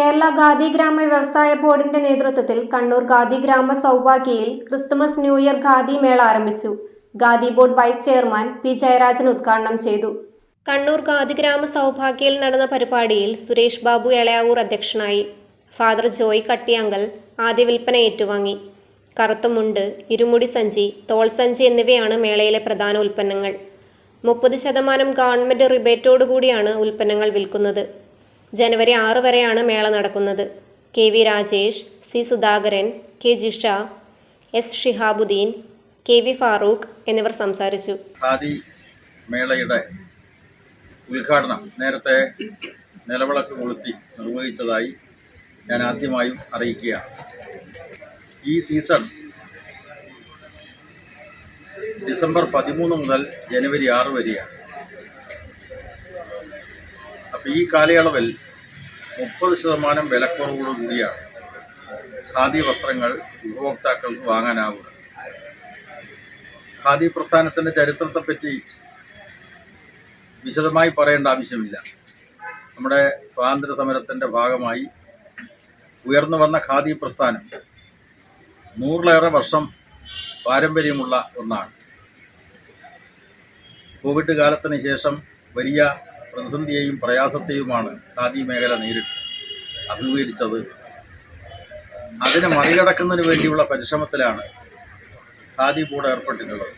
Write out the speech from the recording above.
കേരള ഖാദി ഗ്രാമ വ്യവസായ ബോർഡിന്റെ നേതൃത്വത്തിൽ Kannur khadi Grama സൗഭാഗ്യയിൽ Christmas new year khadi mela ആരംഭിച്ചു. Khadi board vice chairman P Jayarajan ഉദ്ഘാടനം ചെയ്തു. കണ്ണൂർ ഖാദി ഗ്രാമ സൗഭാഗ്യയിൽ നടന്ന പരിപാടിയിൽ സുരേഷ് ബാബു എളയാവൂർ അധ്യക്ഷനായി. ഫാദർ ജോയ് കട്ടിയാങ്കൽ ആദ്യ വിൽപ്പന ഏറ്റുവാങ്ങി. കറുത്തമുണ്ട് ഇരുമുടി സഞ്ചി തോൾ സഞ്ചി എന്നിവയാണ് മേളയിലെ പ്രധാന ഉൽപ്പന്നങ്ങൾ. മുപ്പത് ശതമാനം ഗവൺമെന്റ് റിബേറ്റോടുകൂടിയാണ് ഉൽപ്പന്നങ്ങൾ വിൽക്കുന്നത്. ജനുവരി ആറ് വരെയാണ് മേള നടക്കുന്നത്. K V Rajesh C Sudhakaran K Jisha S Shihabuddeen K V Farooq എന്നിവർ സംസാരിച്ചു. ഖാദി മേളയുടെ ഉദ്ഘാടനം നേരത്തെ നിലവിളക്ക് കൊളുത്തി നിർവഹിച്ചതായി ഞാൻ ആദ്യമായും അറിയിക്കുക ഈ സീസൺ ഡിസംബർ പതിമൂന്ന് മുതൽ ജനുവരി ആറ് വരെയാണ്. അപ്പോൾ ഈ കാലയളവിൽ മുപ്പത് ശതമാനം വിലക്കുറവോടു കൂടിയാണ് ഖാദി വസ്ത്രങ്ങൾ ഉപഭോക്താക്കൾക്ക് വാങ്ങാനാവുക. ഖാദി പ്രസ്ഥാനത്തിന്റെ ചരിത്രത്തെപ്പറ്റി വിശദമായി പറയേണ്ട ആവശ്യമില്ല. നമ്മുടെ സ്വാതന്ത്ര്യ സമരത്തിന്റെ ഭാഗമായി ഉയർന്നു വന്ന ഖാദി പ്രസ്ഥാനം നൂറിലേറെ വർഷം പാരമ്പര്യമുള്ള ഒന്നാണ്. കോവിഡ് കാലത്തിന് ശേഷം വലിയ പ്രതിസന്ധിയെയും പ്രയാസത്തെയുമാണ് ഖാദി മേഖല നേരിട്ട് അഭിമുഖീകരിച്ചത്. അതിനെ മറികടക്കുന്നതിന് വേണ്ടിയുള്ള പരിശ്രമത്തിലാണ് ഖാദി ബോർഡ് ഏർപ്പെട്ടിട്ടുള്ളത്.